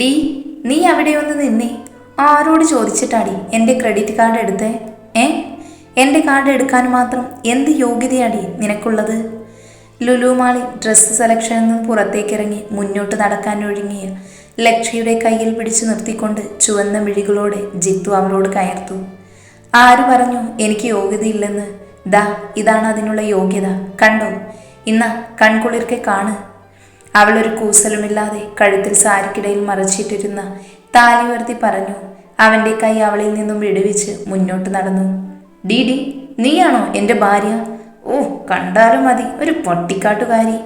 D നീ അവിടെ ഒന്ന് നിന്നേ. ആരോട് ചോദിച്ചിട്ടാടി എന്റെ ക്രെഡിറ്റ് കാർഡ് എടുത്തേ? ഏ? എന്റെ കാർഡ് എടുക്കാൻ മാത്രം എന്ത് യോഗ്യതയാടി നിനക്കുള്ളത്? ലുലുമാളി ഡ്രസ്സ് സെലക്ഷനിൽ നിന്ന് പുറത്തേക്കിറങ്ങി മുന്നോട്ട് നടക്കാൻ ഒഴുങ്ങിയ ലക്ഷ്യയുടെ കയ്യിൽ പിടിച്ചു നിർത്തിക്കൊണ്ട് ചുവന്ന മിഴികളോടെ ജിത്തു അവളോട് കയർത്തു. ആര് പറഞ്ഞു എനിക്ക് യോഗ്യതയില്ലെന്ന്? ദാ ഇതാണ് അതിനുള്ള യോഗ്യത. കണ്ടോ? ഇന്ന കൺകുളിർക്കെ കാണ്. അവളൊരു കൂസലുമില്ലാതെ കഴുത്തിൽ സാരിക്കിടയിൽ മറച്ചിട്ടിരുന്ന താലി ഉയർത്തി പറഞ്ഞു അവന്റെ കൈ അവളിൽ നിന്നും വിടുവിച്ച് മുന്നോട്ട് നടന്നു. ഡി ഡി നീയാണോ എന്റെ ഭാര്യ? ഓ കണ്ടാലും മതി ഒരു പൊട്ടിക്കാട്ടുകാരി.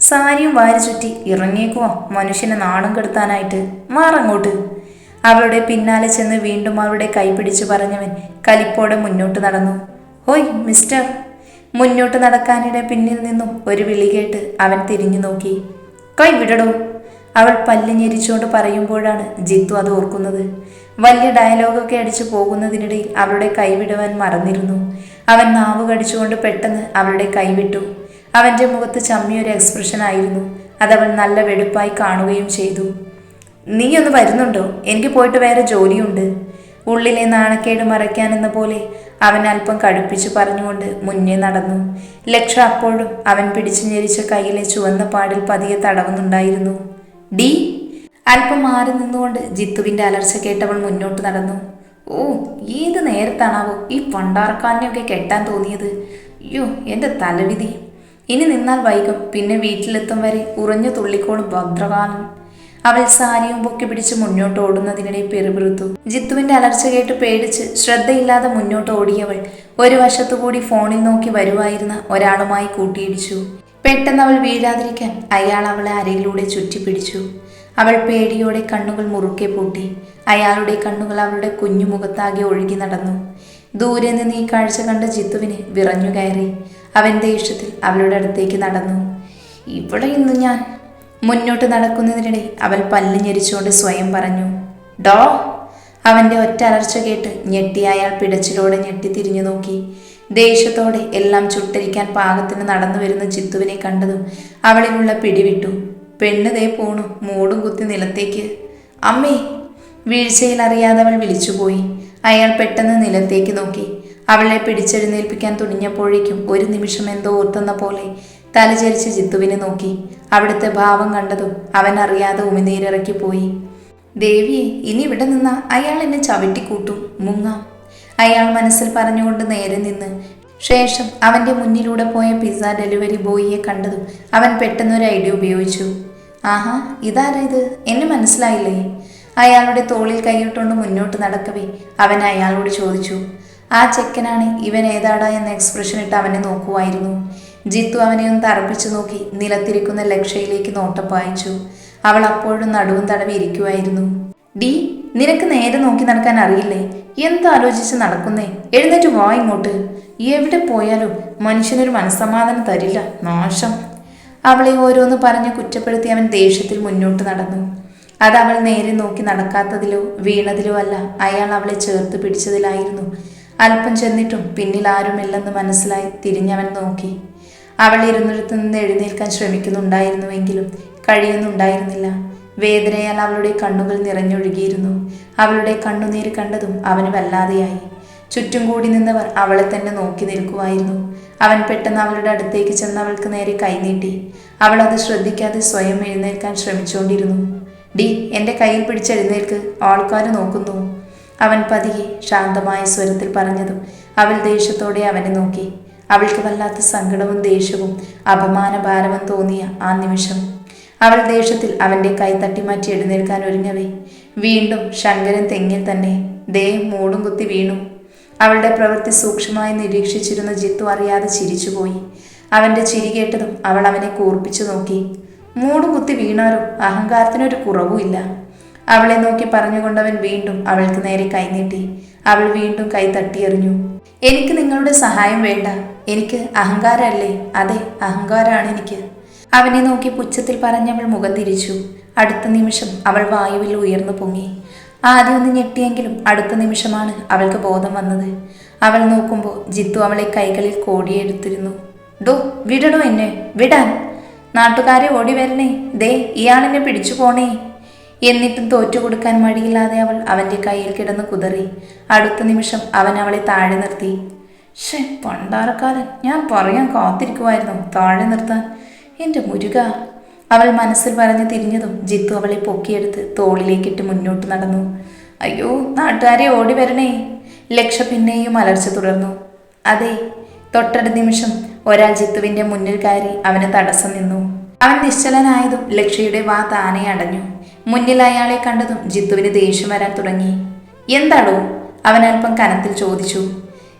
സാരിയും വാരി ചുറ്റി ഇറങ്ങിയേക്കുവാ മനുഷ്യനെ നാണം കെടുത്താനായിട്ട്. മാറങ്ങോട്ട് അവളുടെ പിന്നാലെ ചെന്ന് വീണ്ടും അവളുടെ കൈ പിടിച്ചു പറഞ്ഞവൻ കലിപ്പോടെ മുന്നോട്ട് നടന്നു. ഹോയ് മിസ്റ്റർ. മുന്നോട്ട് നടക്കാനിടെ പിന്നിൽ നിന്നും ഒരു വിളി കേട്ട് അവൻ തിരിഞ്ഞു നോക്കി. കൈ വിടടോ. അവൾ പല്ല് ഞെരിച്ചുകൊണ്ട് പറയുമ്പോഴാണ് ജിത്തു അത് ഓർക്കുന്നത്. വലിയ ഡയലോഗൊക്കെ അടിച്ചു പോകുന്നതിനിടയിൽ അവളുടെ കൈവിടുവാൻ മറന്നിരുന്നു. അവൻ നാവ് കടിച്ചുകൊണ്ട് പെട്ടെന്ന് അവളുടെ കൈവിട്ടു അവന്റെ മുഖത്ത് ചമ്മിയൊരു എക്സ്പ്രഷൻ ആയിരുന്നു. അതവൾ നല്ല വെടുപ്പായി കാണുകയും ചെയ്തു. നീ ഒന്ന് വരുന്നുണ്ടോ? എനിക്ക് പോയിട്ട് വേറെ ജോലിയുണ്ട്. ഉള്ളിലെ നാണക്കേട് മറയ്ക്കാനെന്ന പോലെ അവൻ അല്പം കടുപ്പിച്ചു പറഞ്ഞുകൊണ്ട് മുന്നേ നടന്നു. ലക്ഷ അപ്പോഴും അവൻ പിടിച്ചു ഞെരിച്ച കയ്യിലെ ചുവന്ന പാടിൽ പതിയെ തടവുന്നുണ്ടായിരുന്നു. ഡി അല്പം മാറി നിന്നുകൊണ്ട് ജിത്തുവിന്റെ അലർച്ച കേട്ടവൾ മുന്നോട്ട് നടന്നു. ഓ ഏത് നേരത്താണാവോ ഈ പണ്ടാർക്കാനൊക്കെ കെട്ടാൻ തോന്നിയത്? അയ്യോ എന്റെ തലവിധി. ഇനി നിന്നാൽ വൈകും. പിന്നെ വീട്ടിലെത്തും വരെ ഉറഞ്ഞു തുള്ളിക്കോളും ഭദ്രകാലം അവൾ സാരിയും പൊക്കി പിടിച്ച് മുന്നോട്ട് ഓടുന്നതിനിടെ പെറുപിറുത്തു. ജിത്തുവിന്റെ അലർച്ച കേട്ട് പേടിച്ച് ശ്രദ്ധയില്ലാതെ മുന്നോട്ട് ഓടിയവൾ ഒരു വശത്തുകൂടി ഫോണിൽ നോക്കി വരുവായിരുന്ന ഒരാളുമായി കൂട്ടിയിടിച്ചു. പെട്ടെന്ന് അവൾ വീഴാതിരിക്കാൻ അയാൾ അവളെ അരയിലൂടെ ചുറ്റിപ്പിടിച്ചു. അവൾ പേടിയോടെ കണ്ണുകൾ മുറുക്കെ പൂട്ടി. അയാളുടെ കണ്ണുകൾ അവളുടെ കുഞ്ഞു മുഖത്താകെ ഒഴുകി നടന്നു. ദൂരെ നിന്ന് ഈ കാഴ്ച കണ്ട ജിത്തുവിനെ വിറഞ്ഞു കയറി. അവൻ ദേഷ്യത്തിൽ അവളുടെ അടുത്തേക്ക് നടന്നു. ഇവിടെ ഇന്ന് ഞാൻ മുന്നോട്ട് നടക്കുന്നതിനിടെ അവൾ പല്ല് ഞെരിച്ചുകൊണ്ട് സ്വയം പറഞ്ഞു ഡോ. അവന്റെ ഒറ്റ അലർച്ച കേട്ട് ഞെട്ടി അയാൾ പിടച്ചിലോടെ ഞെട്ടി തിരിഞ്ഞു നോക്കി. ദേഷ്യത്തോടെ എല്ലാം ചുട്ടരിക്കാൻ പാകത്തിന് നടന്നു വരുന്ന ചിത്തുവിനെ കണ്ടതും അവളിലുള്ള പിടിവിട്ടു. പെണ്ണ് ദേ പോണു മൂടും കുത്തി നിലത്തേക്ക്. അമ്മേ. വീഴ്ചയിൽ അറിയാതെ അവൾ വിളിച്ചുപോയി. അയാൾ പെട്ടെന്ന് നിലത്തേക്ക് നോക്കി. അവളെ പിടിച്ചെഴുന്നേൽപ്പിക്കാൻ തുനിഞ്ഞപ്പോഴേക്കും ഒരു നിമിഷം എന്തോ ഓർത്തുന്ന പോലെ തലചരിച്ച് ജിത്തുവിനെ നോക്കി. അവിടുത്തെ ഭാവം കണ്ടതും അവൻ അറിയാതെ ഉമിനീരിറക്കി പോയി. ദേവിയെ ഇനി ഇവിടെ നിന്ന അയാൾ എന്നെ ചവിട്ടിക്കൂട്ടും. മുങ്ങാം. അയാൾ മനസ്സിൽ പറഞ്ഞുകൊണ്ട് നേരെ നിന്ന് ശേഷം അവന്റെ മുന്നിലൂടെ പോയ പിസ്സ ഡെലിവറി ബോയിയെ കണ്ടതും അവൻ പെട്ടെന്നൊരു ഐഡിയ ഉപയോഗിച്ചു. ആഹാ ഇതാരാ ഇത്? എന്നെ മനസ്സിലായില്ലേ? അയാളുടെ തോളിൽ കൈയിട്ടുകൊണ്ട് മുന്നോട്ട് നടക്കവേ അവൻ അയാളോട് ചോദിച്ചു. ആ ചെക്കനാണ്. ഇവൻ ഏതാടാ? എന്ന എക്സ്പ്രഷൻ ഇട്ട് അവനെ നോക്കുമായിരുന്നു ജിത്തു അവനെ ഒന്ന് തറപ്പിച്ചു നോക്കി നിലത്തിരിക്കുന്ന ലക്ഷയിലേക്ക് നോട്ടം പായിച്ചു. അവൾ അപ്പോഴും നടുവും തടവി ഇരിക്കുമായിരുന്നു ഡി നിനക്ക് നേരെ നോക്കി നടക്കാൻ അറിയില്ലേ? എന്താലോചിച്ച് നടക്കുന്നേ? എഴുന്നേറ്റ് വാ ഇങ്ങോട്ട്. എവിടെ പോയാലും മനുഷ്യനൊരു മനസ്സമാധാനം തരില്ല. നാശം. അവളെ ഓരോന്ന് പറഞ്ഞ് കുറ്റപ്പെടുത്തി അവൻ ദേഷ്യത്തിൽ മുന്നോട്ട് നടന്നു. അത് അവൾ നേരെ നോക്കി നടക്കാത്തതിലോ വീണതിലോ അല്ല അയാൾ അവളെ ചേർത്ത് പിടിച്ചതിലായിരുന്നു. അല്പം ചെന്നിട്ടും പിന്നിൽ ആരുമില്ലെന്ന് മനസ്സിലായി തിരിഞ്ഞവൻ നോക്കി. അവൾ ഇരുന്നിടത്തു നിന്ന് എഴുന്നേൽക്കാൻ ശ്രമിക്കുന്നുണ്ടായിരുന്നുവെങ്കിലും കഴിയുന്നുണ്ടായിരുന്നില്ല. വേദനയാൽ അവളുടെ കണ്ണുകൾ നിറഞ്ഞൊഴുകിയിരുന്നു. അവളുടെ കണ്ണുനീര് കണ്ടതും അവന് വല്ലാതെയായി. ചുറ്റും കൂടി നിന്നവർ അവളെ തന്നെ നോക്കി നിൽക്കുമായിരുന്നു അവൻ പെട്ടെന്ന് അവളുടെ അടുത്തേക്ക് ചെന്ന് അവൾക്ക് നേരെ കൈനീട്ടി അവൾ അത് ശ്രദ്ധിക്കാതെ സ്വയം എഴുന്നേൽക്കാൻ ശ്രമിച്ചുകൊണ്ടിരുന്നു. ഡി എന്റെ കയ്യിൽ പിടിച്ചെഴുന്നേൽക്ക്. ആൾക്കാർ നോക്കുന്നു. അവൻ പതിയെ ശാന്തമായ സ്വരത്തിൽ പറഞ്ഞതും അവൾ ദേഷ്യത്തോടെ അവനെ നോക്കി. അവൾക്ക് വല്ലാത്ത സങ്കടവും ദേഷ്യവും അപമാനഭാരവും തോന്നിയ ആ നിമിഷം. അവൾ ദേഷ്യത്തിൽ അവന്റെ കൈ തട്ടി മാറ്റി എഴുന്നേൽക്കാൻ ഒരുങ്ങവേ. വീണ്ടും ശങ്കരൻ തെങ്ങിൽ തന്നെ ദേ മൂടും കുത്തി വീണു. അവളുടെ പ്രവൃത്തി സൂക്ഷ്മമായി നിരീക്ഷിച്ചിരുന്ന ജിത്തു അറിയാതെ ചിരിച്ചുപോയി. അവന്റെ ചിരി കേട്ടതും അവൾ അവനെ കൂർപ്പിച്ചു നോക്കി. മൂടും കുത്തി വീണാലും അഹങ്കാരത്തിനൊരു കുറവുമില്ല അവളെ നോക്കി പറഞ്ഞുകൊണ്ടവൻ വീണ്ടും അവൾക്ക് നേരെ കൈനീട്ടി അവൾ വീണ്ടും കൈ തട്ടിയെറിഞ്ഞു. എനിക്ക് നിങ്ങളുടെ സഹായം വേണ്ട. എനിക്ക് അഹങ്കാരമല്ലേ? അതെ അഹങ്കാരമാണ് എനിക്ക്. അവനെ നോക്കി പുച്ഛത്തിൽ പറഞ്ഞവൾ മുഖം തിരിച്ചു. അടുത്ത നിമിഷം അവൾ വായുവിൽ ഉയർന്നു പൊങ്ങി. ആദ്യം ഒന്ന് ഞെട്ടിയെങ്കിലും അടുത്ത നിമിഷമാണ് അവൾക്ക് ബോധം വന്നത്. അവൾ നോക്കുമ്പോൾ ജിത്തു അവളെ കൈകളിൽ കോടിയെടുത്തിരുന്നു. ഡോ വിടടോ എന്നെ. വിടാൻ. നാട്ടുകാരെ ഓടി വരണേ. ദേ ഇയാളെന്നെ പിടിച്ചു പോണേ. എന്നിട്ടും തോറ്റുകൊടുക്കാൻ മടിയില്ലാതെ അവൾ അവന്റെ കയ്യിൽ കിടന്ന് കുതറി. അടുത്ത നിമിഷം അവൻ അവളെ താഴെ നിർത്തി. ഷേ പണ്ടാരക്കാലൻ ഞാൻ പറയാൻ കാത്തിരിക്കുമായിരുന്നു താഴെ നിർത്താൻ. എന്റെ മുരുക. അവൾ മനസ്സിൽ പറഞ്ഞ് തിരിഞ്ഞതും ജിത്തു അവളെ പൊക്കിയെടുത്ത് തോളിലേക്കിട്ട് മുന്നോട്ട് നടന്നു. അയ്യോ നാട്ടുകാരെ ഓടി വരണേ. ലക്ഷ പിന്നെയും അലർച്ച തുടർന്നു. അതെ തൊട്ടടുത്ത നിമിഷം ഒരാൾ ജിത്തുവിന്റെ മുന്നിൽ കയറി അവന് തടസ്സം നിന്നു. അവൻ നിശ്ചലനായതും ലക്ഷയുടെ വാ താനെ അടഞ്ഞു. മുന്നിൽ അയാളെ കണ്ടതും ജിത്തുവിന് ദേഷ്യം വരാൻ തുടങ്ങി. എന്താടോ? അവൻ അല്പം കനത്തിൽ ചോദിച്ചു.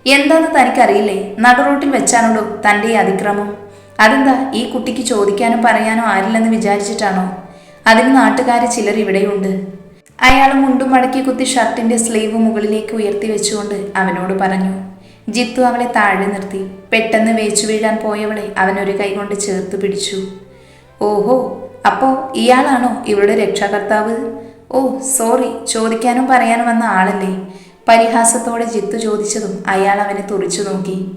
എന്താന്ന് തനിക്കറിയില്ലേ? നടുറോട്ടിൽ വെച്ചാണല്ലോ തന്റെ ഈ അതിക്രമം. അതെന്താ ഈ കുട്ടിക്ക് ചോദിക്കാനോ പറയാനോ ആരില്ലെന്ന് വിചാരിച്ചിട്ടാണോ? അതിന് നാട്ടുകാരെ ചിലർ ഇവിടെയുണ്ട്. അയാൾ മുണ്ടും മടക്കി കുത്തി ഷർട്ടിന്റെ സ്ലീവ് മുകളിലേക്ക് ഉയർത്തി വെച്ചുകൊണ്ട് അവനോട് പറഞ്ഞു ജിത്തു അവളെ താഴെ നിർത്തി. പെട്ടെന്ന് വേച്ചു വീഴാൻ പോയവളെ അവനൊരു കൈകൊണ്ട് ചേർത്ത് പിടിച്ചു. ഓഹോ! അപ്പോ ഇയാളാണോ ഇവളുടെ രക്ഷാകർത്താവ്? ഓ സോറി ചോദിക്കാനും പറയാനും വന്ന ആളല്ലേ. പരിഹാസത്തോടെ ജിത്തു ചോദിച്ചതും അയാൾ അവനെ തുറിച്ചു നോക്കി.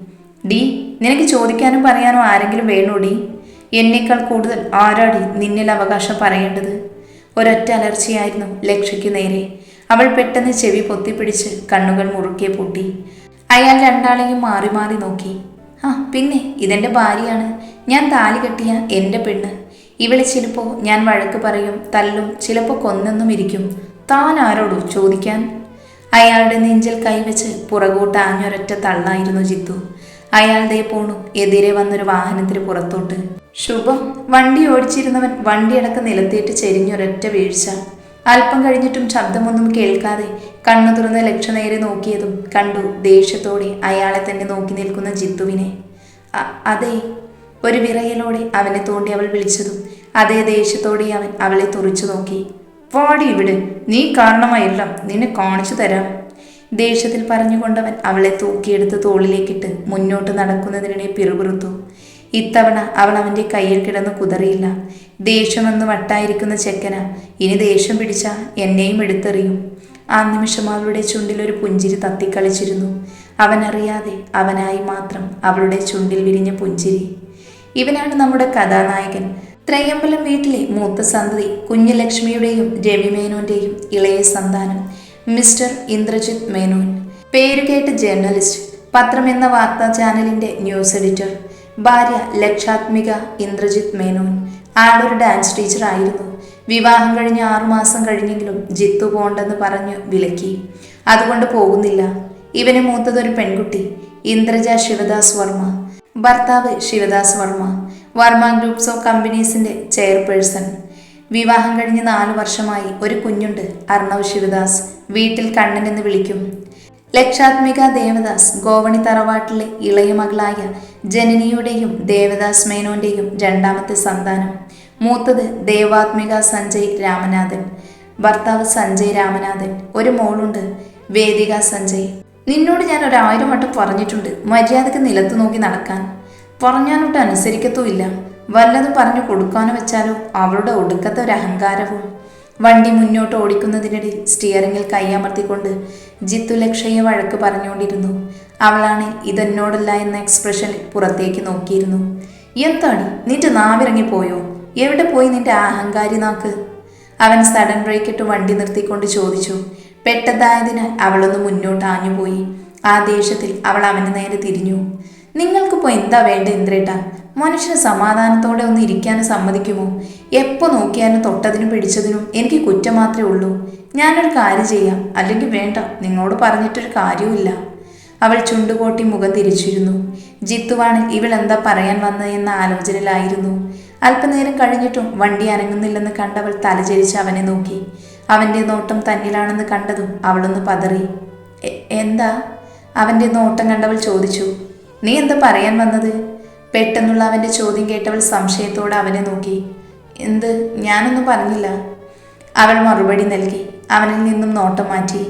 ഡി നിനക്ക് ചോദിക്കാനും പറയാനും ആരെങ്കിലും വേണോ ഡി? എന്നേക്കാൾ കൂടുതൽ ആരാടി നിന്നിൽ അവകാശം പറയേണ്ടത്? ഒരൊറ്റ അലർച്ചയായിരുന്നു ലക്ഷയ്ക്കു നേരെ. അവൾ പെട്ടെന്ന് ചെവി പൊത്തിപ്പിടിച്ച് കണ്ണുകൾ മുറുക്കെ പൊട്ടി. അയാൾ രണ്ടാളെയും മാറി മാറി നോക്കി. ആ പിന്നെ ഇതെന്റെ ഭാര്യയാണ്. ഞാൻ താലി കെട്ടിയ എന്റെ പെണ്ണ്. ഇവളെ ചിലപ്പോൾ ഞാൻ വഴക്ക് പറയും തല്ലും ചിലപ്പോ കൊന്നെന്നും ഇരിക്കും. താൻ ആരോടു ചോദിക്കാൻ? അയാളുടെ നെഞ്ചിൽ കൈവച്ച് പുറകോട്ട് ആഞ്ഞൊരൊറ്റ തള്ളായിരുന്നു ജിത്തു. അയാൾ ദേ പോണു എതിരെ വന്നൊരു വാഹനത്തിന് പുറത്തോട്ട്. ശുഭം വണ്ടി ഓടിച്ചിരുന്നവൻ വണ്ടിയടക്കം നിലത്തേറ്റ് ചെരിഞ്ഞൊരൊറ്റ വീഴ്ച. അല്പം കഴിഞ്ഞിട്ടും ശബ്ദമൊന്നും കേൾക്കാതെ കണ്ണു തുറന്ന് ലക്ഷ നേരെ നോക്കിയതും കണ്ടു ദേഷ്യത്തോടെ അയാളെ തന്നെ നോക്കി നിൽക്കുന്ന ജിത്തുവിനെ. അതെ ഒരു വിറയലോടെ അവനെ തോണ്ടി അവൾ വിളിച്ചതും അതേ ദേഷ്യത്തോടെ അവൻ അവളെ തുറിച്ചു നോക്കി. വാടി ഇവിടെ നീ കാരണമായില്ല നിന്നെ കാണിച്ചു തരാം. ദേഷ്യത്തിൽ പറഞ്ഞുകൊണ്ടവൻ അവളെ തൂക്കിയെടുത്ത് തോളിലേക്കിട്ട് മുന്നോട്ട് നടക്കുന്നതിനിടെ പിറുപിറുത്തു. ഇത്തവണ അവൾ അവന്റെ കയ്യിൽ കിടന്ന് കുതറിയില്ല. ദേഷ്യമെന്ന് വട്ടായിരിക്കുന്ന ചെക്കന ഇനി ദേഷ്യം പിടിച്ച എന്നെയും എടുത്തെറിയും. ആ നിമിഷം അവളുടെ ചുണ്ടിൽ ഒരു പുഞ്ചിരി തത്തിക്കളിച്ചിരുന്നു. അവനറിയാതെ അവനായി മാത്രം അവളുടെ ചുണ്ടിൽ വിരിഞ്ഞ പുഞ്ചിരി. ഇവനാണ് നമ്മുടെ കഥാനായകൻ. ത്രയമ്പലം വീട്ടിലെ മൂത്ത സന്തതി കുഞ്ഞുലക്ഷ്മിയുടെയും രവി മേനോന്റെയും ഇളയ സന്താനം മിസ്റ്റർ ഇന്ദ്രജിത് മേനോൻ. പേരുകേട്ട് ജേർണലിസ്റ്റ് പത്രം എന്ന വാർത്താ ചാനലിന്റെ ന്യൂസ് എഡിറ്റർ ഭാര്യ ലക്ഷാത്മിക ഇന്ദ്രജിത് മേനോൻ. ആളൊരു ഡാൻസ് ടീച്ചർ ആയിരുന്നു. വിവാഹം കഴിഞ്ഞ് ആറുമാസം കഴിഞ്ഞെങ്കിലും ജിത്തു പോണ്ടെന്ന് പറഞ്ഞു വിലക്കി. അതുകൊണ്ട് പോകുന്നില്ല. ഇവന് മൂത്തതൊരു പെൺകുട്ടി ഇന്ദ്രജ ശിവദാസ് വർമ്മ. ഭർത്താവ് ശിവദാസ് വർമ്മ. വർമ്മ ഗ്രൂപ്പ്സ് ഓഫ് കമ്പനീസിന്റെ ചെയർപേഴ്സൺ. വിവാഹം കഴിഞ്ഞ് നാലു വർഷമായി ഒരു കുഞ്ഞുണ്ട് അർണവ് ശിവദാസ്. വീട്ടിൽ കണ്ണൻ എന്ന് വിളിക്കും. ലക്ഷാത്മിക ദേവദാസ് ഗോവണി തറവാട്ടിലെ ഇളയ മകളായ ജനനിയുടെയും ദേവദാസ് മേനോന്റെയും രണ്ടാമത്തെ സന്താനം. മൂത്തത് ദേവാത്മിക സഞ്ജയ് രാമനാഥൻ. ഭർത്താവ് സഞ്ജയ് രാമനാഥൻ. ഒരു മോളുണ്ട് വേദിക സഞ്ജയ്. നിന്നോട് ഞാൻ ഒരായിരം വട്ടം പറഞ്ഞിട്ടുണ്ട് മര്യാദയ്ക്ക് നിലത്ത് നോക്കി നടക്കാൻ. പറഞ്ഞാലൊട്ട് അനുസരിക്കത്തുമില്ല. വല്ലതും പറഞ്ഞു കൊടുക്കാനോ വെച്ചാലോ അവളുടെ ഒടുക്കത്തെ ഒരു അഹങ്കാരവും. വണ്ടി മുന്നോട്ട് ഓടിക്കുന്നതിനിടയിൽ സ്റ്റിയറിംഗിൽ കൈയമർത്തിക്കൊണ്ട് ജിത്തു ലക്ഷയെ വഴക്ക് പറഞ്ഞുകൊണ്ടിരുന്നു. അവളാണ് ഇതെന്നോടല്ല എന്ന എക്സ്പ്രഷനിൽ പുറത്തേക്ക് നോക്കിയിരുന്നു. എന്താണ്? നിന്റെ നാവിറങ്ങിപ്പോയോ? എവിടെ പോയി നിന്റെ അഹങ്കാരി നാക്ക്? അവൻ സഡൻ ബ്രേക്ക് ഇട്ട് വണ്ടി നിർത്തിക്കൊണ്ട് ചോദിച്ചു. പെട്ടതായതിനാൽ അവളൊന്ന് മുന്നോട്ട് ആഞ്ഞുപോയി. ആ ദേഷ്യത്തിൽ അവൾ അവന് നേരെ തിരിഞ്ഞു. നിങ്ങൾക്കിപ്പോൾ എന്താ വേണ്ട ഇന്ദ്രേട്ട? മനുഷ്യന് സമാധാനത്തോടെ ഒന്ന് ഇരിക്കാനും സമ്മതിക്കുമോ? എപ്പോൾ നോക്കിയാലും തൊട്ടതിനും പിടിച്ചതിനും എനിക്ക് കുറ്റം മാത്രമേ ഉള്ളൂ. ഞാനൊരു കാര്യം ചെയ്യാം. അല്ലെങ്കിൽ വേണ്ട നിങ്ങളോട് പറഞ്ഞിട്ടൊരു കാര്യവുമില്ല. അവൾ ചുണ്ടുകോട്ടി മുഖം തിരിച്ചിരുന്നു. ജിത്തുവാണ് ഇവൾ എന്താ പറയാൻ വന്നത് എന്ന ആലോചനയിലായിരുന്നു. അല്പനേരം കഴിഞ്ഞിട്ടും വണ്ടി അനങ്ങുന്നില്ലെന്ന് കണ്ടവൾ തലചരിച്ച് അവനെ നോക്കി. അവന്റെ നോട്ടം തന്നിലാണെന്ന് കണ്ടതും അവളൊന്ന് പതറി. "എ- എന്താ? അവന്റെ നോട്ടം കണ്ടവൾ ചോദിച്ചു. നീ എന്താ പറയാൻ വന്നത്? പെട്ടെന്നുള്ള അവന്റെ ചോദ്യം കേട്ടവൾ സംശയത്തോടെ അവനെ നോക്കി. എന്ത്? ഞാനൊന്നും പറഞ്ഞില്ല. അവൾ മറുപടി നൽകി. അവനിൽ നിന്നും നോട്ടം മാറ്റി.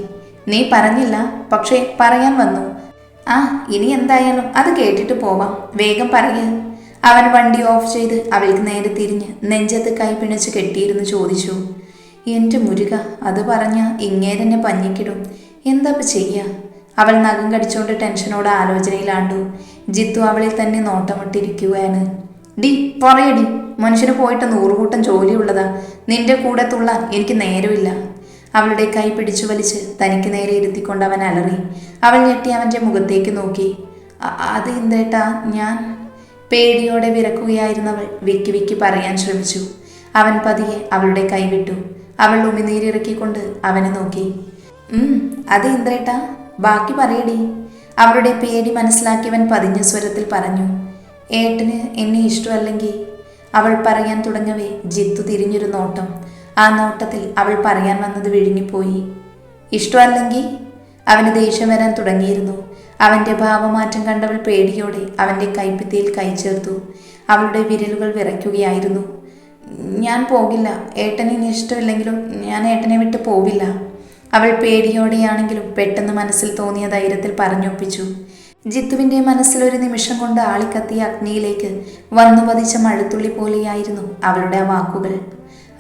നീ പറഞ്ഞില്ല. പക്ഷേ പറയാൻ വന്നു. ആ ഇനി എന്തായാലും അത് കേട്ടിട്ട് പോവാം. വേഗം പറയ്. അവൻ വണ്ടി ഓഫ് ചെയ്ത് അവൾക്ക് നേരെ തിരിഞ്ഞ് നെഞ്ചത്ത് കൈ പിണച്ച് കെട്ടിയിരുന്ന് ചോദിച്ചു. എന്റെ മുരുക അത് പറഞ്ഞ ഇങ്ങേരെന്നെ പഞ്ഞിക്കിടും. എന്താ ചെയ്യുക ചെയ്യാ? അവൾ നഖം കടിച്ചുകൊണ്ട് ടെൻഷനോടെ ആലോചനയിലാണ്ടു. ജിത്തു അവളിൽ തന്നെ നോട്ടമിട്ടിരിക്കുകയാണ്. ഡി പറയടി മനുഷ്യന് പോയിട്ട് നൂറുകൂട്ടം ജോലിയുള്ളതാ. നിന്റെ കൂടെ തുള്ളാൻ എനിക്ക് നേരമില്ല. അവളുടെ കൈ പിടിച്ചു വലിച്ച് തനിക്ക് നേരെ ഇരുത്തിക്കൊണ്ട് അവൻ അലറി. അവൾ ഞെട്ടി അവന്റെ മുഖത്തേക്ക് നോക്കി. "അ- അത് എന്തേട്ടാ ഞാൻ? പേടിയോടെ വിറക്കുകയായിരുന്നവൾ വിക്കി വിക്കി പറയാൻ ശ്രമിച്ചു. അവൻ പതിയെ അവളുടെ കൈവിട്ടു. അവൾ ഉമിനീരിറക്കിക്കൊണ്ട് അവനെ നോക്കി. അത് ഇന്ദ്രേട്ടാ ബാക്കി പറയടി. അവരുടെ പേടി മനസ്സിലാക്കിയവൻ പതിഞ്ഞ സ്വരത്തിൽ പറഞ്ഞു ഏട്ടന് എന്നെ ഇഷ്ടമല്ലെങ്കിൽ അവൾ പറയാൻ തുടങ്ങവേ ജിത്തു തിരിഞ്ഞൊരു നോട്ടം. ആ നോട്ടത്തിൽ അവൾ പറയാൻ വന്നത് വിഴുങ്ങിപ്പോയി. ഇഷ്ടമല്ലെങ്കിൽ അവന് ദേഷ്യം വരാൻ തുടങ്ങിയിരുന്നു. അവന്റെ ഭാവമാറ്റം കണ്ടവൾ പേടിയോടെ അവന്റെ കൈപ്പിത്തിയിൽ കൈ ചേർത്തു. അവളുടെ വിരലുകൾ വിറയ്ക്കുകയായിരുന്നു. ഞാൻ പോകില്ല. ഏട്ടനെ ഇഷ്ടമില്ലെങ്കിലും ഞാൻ ഏട്ടനെ വിട്ട് പോവില്ല. അവൾ പേടിയോടെയാണെങ്കിലും പെട്ടെന്ന് മനസ്സിൽ തോന്നിയ ധൈര്യത്തിൽ പറഞ്ഞൊപ്പിച്ചു. ജിത്തുവിന്റെ മനസ്സിലൊരു നിമിഷം കൊണ്ട് ആളിക്കത്തിയ അഗ്നിയിലേക്ക് വന്നു പതിച്ച മഴത്തുള്ളി പോലെയായിരുന്നു അവളുടെ വാക്കുകൾ.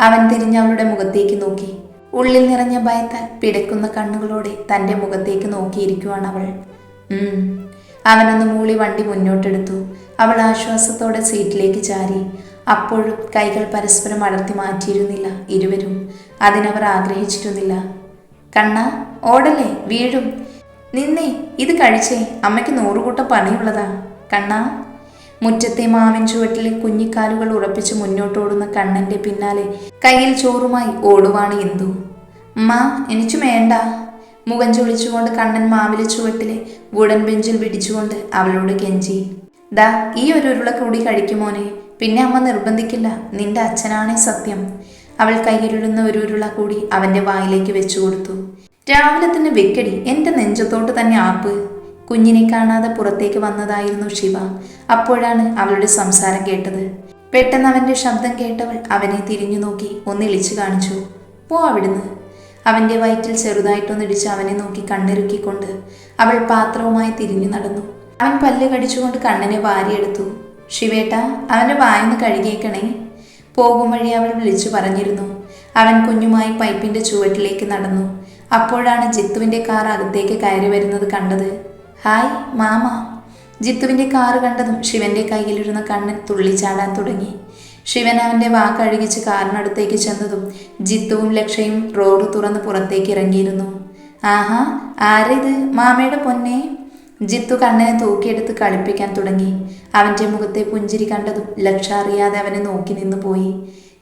അവൻ തിരിഞ്ഞ് അവളുടെ മുഖത്തേക്ക് നോക്കി. ഉള്ളിൽ നിറഞ്ഞ ഭയത്താൽ പിടയ്ക്കുന്ന കണ്ണുകളോടെ തന്റെ മുഖത്തേക്ക് നോക്കിയിരിക്കുവാണ് അവൾ. അവനൊന്ന് മൂളി വണ്ടി മുന്നോട്ടെടുത്തു. അവൾ ആശ്വാസത്തോടെ സീറ്റിലേക്ക് ചാരി. അപ്പോഴും കൈകൾ പരസ്പരം അടർത്തി മാറ്റിയിരുന്നില്ല ഇരുവരും. അതിനവർ ആഗ്രഹിച്ചിരുന്നില്ല. കണ്ണ ഓടല്ലേ വീഴും. നിന്നേ ഇത് കഴിച്ചേ അമ്മയ്ക്ക് നൂറുകൂട്ടം പണിയുള്ളതാ. കണ്ണ. മുറ്റത്തെ മാവിൻ ചുവട്ടിലെ കുഞ്ഞിക്കാലുകൾ ഉറപ്പിച്ച് മുന്നോട്ടോടുന്ന കണ്ണന്റെ പിന്നാലെ കയ്യിൽ ചോറുമായി ഓടുവാണ് ഇന്ദു. മാ എനിച്ചു വേണ്ട. മുഖം ചൊളിച്ചുകൊണ്ട് കണ്ണൻ മാവിലെ ചുവട്ടിലെ വുടൻ ബെഞ്ചിൽ പിടിച്ചുകൊണ്ട് അവളോട് കെഞ്ചി ദാ ഈ ഒരു ഉരുള കൂടി കഴിക്കുമോനെ. പിന്നെ അമ്മ നിർബന്ധിക്കില്ല. നിന്റെ അച്ഛനാണേ സത്യം. അവൾ കയ്യിലിടുന്ന ഒരു ഉരുള കൂടി അവന്റെ വായിലേക്ക് വെച്ചു കൊടുത്തു. രാവിലെ തന്നെ വെക്കടി എന്റെ നെഞ്ചത്തോട്ട് തന്നെ ആപ്പ്. കുഞ്ഞിനെ കാണാതെ പുറത്തേക്ക് വന്നതായിരുന്നു ശിവ. അപ്പോഴാണ് അവളുടെ സംസാരം കേട്ടത്. പെട്ടെന്ന് അവന്റെ ശബ്ദം കേട്ടവൾ അവനെ തിരിഞ്ഞു നോക്കി ഒന്ന് ഇളിച്ചു കാണിച്ചു. പോ അവിടുന്ന്. അവന്റെ വയറ്റിൽ ചെറുതായിട്ടൊന്നിടിച്ച് അവനെ നോക്കി കണ്ണിറുക്കിക്കൊണ്ട് അവൾ പാത്രവുമായി തിരിഞ്ഞു നടന്നു. അവൻ പല്ല് കടിച്ചുകൊണ്ട് കണ്ണനെ വാരിയെടുത്തു. ശിവേട്ട അവന്റെ വായന്ന് കഴുകിയേക്കണേ. പോകും വഴി അവൾ വിളിച്ചു പറഞ്ഞിരുന്നു. അവൻ കുഞ്ഞുമായി പൈപ്പിന്റെ ചുവട്ടിലേക്ക് നടന്നു. അപ്പോഴാണ് ജിത്തുവിന്റെ കാർ അകത്തേക്ക് കയറി വരുന്നത് കണ്ടത്. Hi mama. ജിത്തുവിന്റെ കാർ കണ്ടതും ശിവന്റെ കയ്യിലിരുന്ന കണ്ണൻ തുള്ളിച്ചാടാൻ തുടങ്ങി. ശിവൻ അവന്റെ വാക്കഴുകിച്ച് കാറിനടുത്തേക്ക് ചെന്നതും ജിത്തുവും ലക്ഷയും റോഡ് തുറന്ന് പുറത്തേക്ക് ഇറങ്ങിയിരുന്നു. ആഹാ ആരിത്? മാമയുടെ പൊന്നെ. ജിത്തു കണ്ണനെ തൂക്കിയെടുത്ത് കളിപ്പിക്കാൻ തുടങ്ങി. അവന്റെ മുഖത്തെ പുഞ്ചിരി കണ്ടതും ലക്ഷ അറിയാതെ അവനെ നോക്കി നിന്നു പോയി.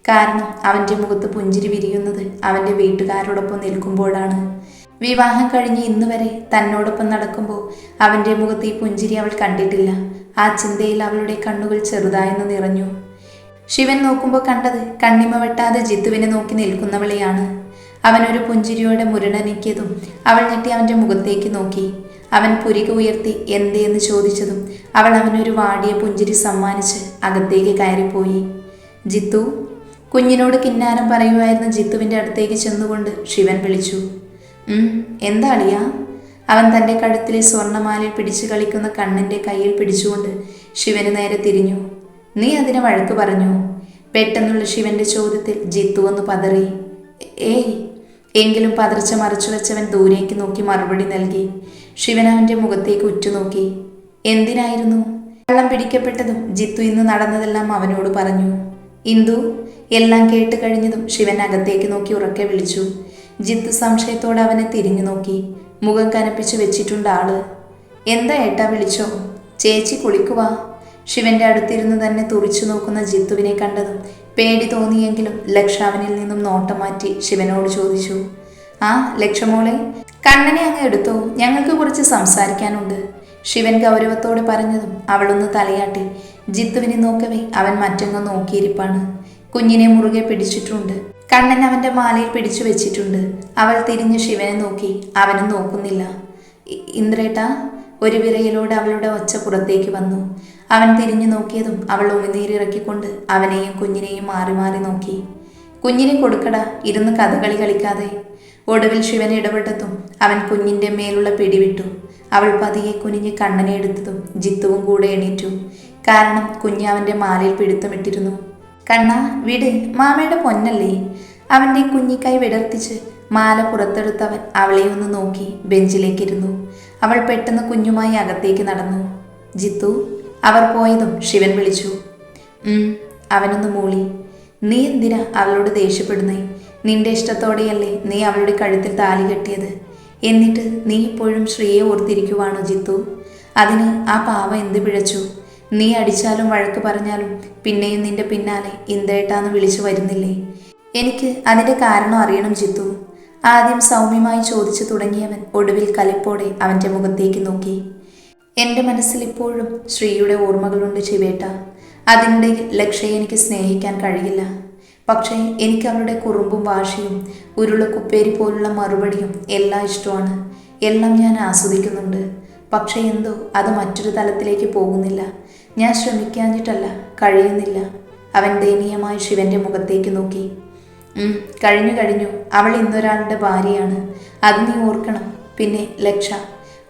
കാരണം അവന്റെ മുഖത്ത് പുഞ്ചിരി വിരിയുന്നത് അവന്റെ വീട്ടുകാരോടൊപ്പം നിൽക്കുമ്പോഴാണ്. വിവാഹം കഴിഞ്ഞ് ഇന്ന് വരെ തന്നോടൊപ്പം നടക്കുമ്പോൾ അവന്റെ മുഖത്ത് ഈ പുഞ്ചിരി അവൾ കണ്ടിട്ടില്ല. ആ ചിന്തയിൽ അവളുടെ കണ്ണുകൾ ചെറുതായെന്ന് നിറഞ്ഞു. ശിവൻ നോക്കുമ്പോൾ കണ്ടത് കണ്ണിമ വെട്ടാതെ ജിത്തുവിനെ നോക്കി നിൽക്കുന്നവളെയാണ്. അവനൊരു പുഞ്ചിരിയോടെ മുരണനിക്കിയതും അവൾ ഞെട്ടി അവന്റെ മുഖത്തേക്ക് നോക്കി. അവൻ പുരിക ഉയർത്തി എന്തേന്ന് ചോദിച്ചതും അവൾ അവനൊരു വാടിയ പുഞ്ചിരി സമ്മാനിച്ച് അകത്തേക്ക് കയറിപ്പോയി. ജിത്തു കുഞ്ഞിനോട് കിന്നാരം പറയുമായിരുന്ന ജിത്തുവിന്റെ അടുത്തേക്ക് ചെന്നുകൊണ്ട് ശിവൻ വിളിച്ചു. ഉം എന്താ അവൻ തന്റെ കഴുത്തിലെ സ്വർണമാലയിൽ പിടിച്ചു കളിക്കുന്ന കണ്ണന്റെ കയ്യിൽ പിടിച്ചുകൊണ്ട് ശിവന് നേരെ തിരിഞ്ഞു. നീ അതിനെ വഴക്ക് പറഞ്ഞു? പെട്ടെന്നുള്ള ശിവന്റെ ചോദ്യത്തിൽ ജിത്തു ഒന്ന് പതറി. ഏയ് എങ്കിലും പതർച്ച മറച്ചു വെച്ചവൻ ദൂരേക്ക് നോക്കി മറുപടി നൽകി. ശിവൻ മുഖത്തേക്ക് ഉറ്റുനോക്കി എന്തിനായിരുന്നു? വെള്ളം പിടിക്കപ്പെട്ടതും ജിത്തു ഇന്ന് നടന്നതെല്ലാം അവനോട് പറഞ്ഞു. ഇന്ദു എല്ലാം കേട്ട് കഴിഞ്ഞതും ശിവൻ അകത്തേക്ക് നോക്കി ഉറക്കെ വിളിച്ചു. ജിത്തു സംശയത്തോടെ അവനെ തിരിഞ്ഞു നോക്കി മുഖം കനപ്പിച്ച് വെച്ചിട്ടുണ്ട് ആൾ. എന്താ ഏട്ടാ വിളിച്ചോ? ചേച്ചി കുളിക്കുവാ ശിവന്റെ അടുത്തിരുന്ന് തന്നെ തുറിച്ചു നോക്കുന്ന ജിത്തുവിനെ കണ്ടതും പേടി തോന്നിയെങ്കിലും ലക്ഷാവനിൽ നിന്നും നോട്ടം മാറ്റി ശിവനോട് ചോദിച്ചു. ആ ലക്ഷമോളെ കണ്ണനെ അങ്ങ് എടുത്തോ. ഞങ്ങൾക്ക് കുറച്ച് സംസാരിക്കാനുണ്ട്. ശിവൻ ഗൗരവത്തോടെ പറഞ്ഞതും അവളൊന്ന് തലയാട്ടി. ജിത്തുവിനെ നോക്കവേ അവൻ മറ്റൊന്ന് നോക്കിയിരിപ്പാണ്. കുഞ്ഞിനെ മുറുകെ പിടിച്ചിട്ടുണ്ട്. കണ്ണൻ അവന്റെ മാലയിൽ പിടിച്ചു വെച്ചിട്ടുണ്ട്. അവൾ തിരിഞ്ഞ് ശിവനെ നോക്കി. അവനും നോക്കുന്നില്ല. ഇന്ദ്രേട്ട ഒരു വിറയിലൂടെ അവളുടെ ഒച്ച പുറത്തേക്ക് വന്നു. അവൻ തിരിഞ്ഞു നോക്കിയതും അവൾ ഉമിനീരിറക്കിക്കൊണ്ട് അവനെയും കുഞ്ഞിനെയും മാറി മാറി നോക്കി. കുഞ്ഞിനെ കൊടുക്കടാ ഇരുന്ന് കഥകളി കളിക്കാതെ. ഒടുവിൽ ശിവൻ ഇടപെട്ടതും അവൻ കുഞ്ഞിന്റെ മേലുള്ള പിടിവിട്ടു. അവൾ പതിയെ കുനിഞ്ഞ് കണ്ണനെ എടുത്തതും ജിത്തുവും കൂടെ എണീറ്റു. കാരണം കുഞ്ഞ് അവന്റെ മാലയിൽ പിടുത്തമിട്ടിരുന്നു. കണ്ണ വിട് മാമയുടെ പൊന്നല്ലേ? അവന്റെ കുഞ്ഞിക്കൈ വിടർത്തിച്ച് മാല പുറത്തെടുത്തവൻ അവളെ ഒന്ന് നോക്കി ബെഞ്ചിലേക്കിരുന്നു. അവൾ പെട്ടെന്ന് കുഞ്ഞുമായി അകത്തേക്ക് നടന്നു. ജിത്തു അവർ പോയതും ശിവൻ വിളിച്ചു. അവനൊന്ന് മൂളി. നീ എന്തിനാ അവളോട് ദേഷ്യപ്പെടുന്നേ? നിന്റെ ഇഷ്ടത്തോടെയല്ലേ നീ അവളുടെ കഴുത്തിൽ താലി കെട്ടിയത്? എന്നിട്ട് നീ ഇപ്പോഴും ശ്രീയെ ഓർത്തിരിക്കുവാണോ ജിത്തു? അതിന് ആ പാവ എന്ത് പിഴച്ചു? നീ അടിച്ചാലും വഴക്ക് പറഞ്ഞാലും പിന്നെയും നിന്റെ പിന്നാലെ ഇന്ദേട്ടാന്ന് വിളിച്ചു വരുന്നില്ലേ? എനിക്ക് അതിന്റെ കാരണം അറിയണം ജിത്തു. ആദ്യം സൗമ്യമായി ചോദിച്ചു തുടങ്ങിയവൻ ഒടുവിൽ കലിപ്പോടെ അവന്റെ മുഖത്തേക്ക് നോക്കി. എന്റെ മനസ്സിൽ ഇപ്പോഴും ശ്രീയുടെ ഓർമ്മകളുണ്ട് ചിവേട്ട. അതിനിടയിൽ ലക്ഷ്യ എനിക്ക് സ്നേഹിക്കാൻ കഴിയില്ല. പക്ഷേ എനിക്ക് അവളുടെ കുറുമ്പും വാശിയും ഉരുളക്കുപ്പേരി പോലുള്ള മറുപടിയും എല്ലാം ഇഷ്ടമാണ്. എല്ലാം ഞാൻ ആസ്വദിക്കുന്നുണ്ട്. പക്ഷേ എന്തോ അത് മറ്റൊരു തലത്തിലേക്ക് പോകുന്നില്ല. ഞാൻ ശ്രമിക്കാഞ്ഞിട്ടല്ല കഴിയുന്നില്ല. അവൻ ദയനീയമായി ശിവന്റെ മുഖത്തേക്ക് നോക്കി. കഴിഞ്ഞു കഴിഞ്ഞു. അവൾ ഇന്നൊരാളുടെ ഭാര്യയാണ്. അത് നീ ഓർക്കണം. പിന്നെ ലക്ഷ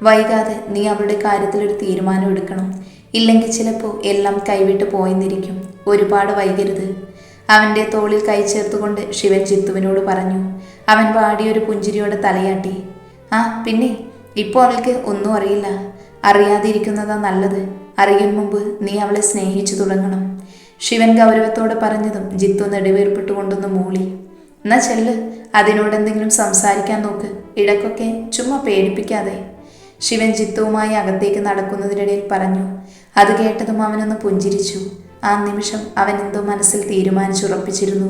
വൈകാതെ നീ അവളുടെ കാര്യത്തിൽ ഒരു തീരുമാനം എടുക്കണം. ഇല്ലെങ്കിൽ ചിലപ്പോൾ എല്ലാം കൈവിട്ട് പോയെന്നിരിക്കും. ഒരുപാട് വൈകരുത്. അവന്റെ തോളിൽ കൈ ചേർത്തുകൊണ്ട് ശിവൻ ജിത്തുവിനോട് പറഞ്ഞു അവൻ വാടിയൊരു പുഞ്ചിരിയോടെ തലയാട്ടി. ആ പിന്നെ ഇപ്പോൾ അവൾക്ക് ഒന്നും അറിയില്ല. അറിയാതിരിക്കുന്നതാ നല്ലത്. അറിയും മുമ്പ് നീ അവളെ സ്നേഹിച്ചു തുടങ്ങണം. ശിവൻ ഗൗരവത്തോടെ പറഞ്ഞതും ജിത്തു നെടുവേർപ്പെട്ടുകൊണ്ടൊന്ന് മൂളി. എന്നാ ചെല്ല് അതിനോട് എന്തെങ്കിലും സംസാരിക്കാൻ നോക്ക്. ഇടക്കൊക്കെ ചുമ്മാ പേടിപ്പിക്കാതെ. ശിവൻ ജിത്തുവുമായി അകത്തേക്ക് നടക്കുന്നതിനിടയിൽ പറഞ്ഞു അത് കേട്ടതും അവനൊന്ന് പുഞ്ചിരിച്ചു. ആ നിമിഷം അവൻ എന്തോ മനസ്സിൽ തീരുമാനിച്ചുറപ്പിച്ചിരുന്നു.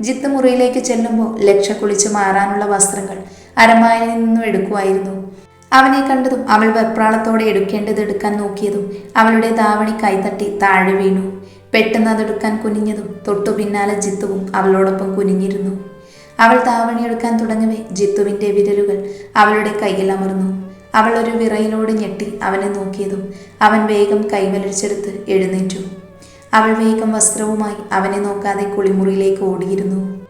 ജിത്ത് മുറിയിലേക്ക് ചെല്ലുമ്പോൾ ലക്ഷ കുളിച്ച് മാറാനുള്ള വസ്ത്രങ്ങൾ അരമായിൽ നിന്നും എടുക്കുമായിരുന്നു. അവനെ കണ്ടതും അവൾ വെപ്രാളത്തോടെ എടുക്കേണ്ടത് എടുക്കാൻ നോക്കിയതും അവളുടെ താവണി കൈതട്ടി താഴെ വീണു. പെട്ടെന്ന് അതെടുക്കാൻ കുനിഞ്ഞതും തൊട്ടു പിന്നാലെ ജിത്തുവും അവളോടൊപ്പം കുനിഞ്ഞിരുന്നു. അവൾ താവണി എടുക്കാൻ തുടങ്ങവേ ജിത്തുവിന്റെ വിരലുകൾ അവളുടെ കയ്യിൽ അമർന്നു. അവൾ ഒരു വിറയിലോട് ഞെട്ടി അവനെ നോക്കിയതും അവൻ വേഗം കൈവലിച്ചെടുത്ത് എഴുന്നേറ്റു. അവൾ വേഗം വസ്ത്രവുമായി അവനെ നോക്കാതെ കുളിമുറിയിലേക്ക് ഓടിയിരുന്നു.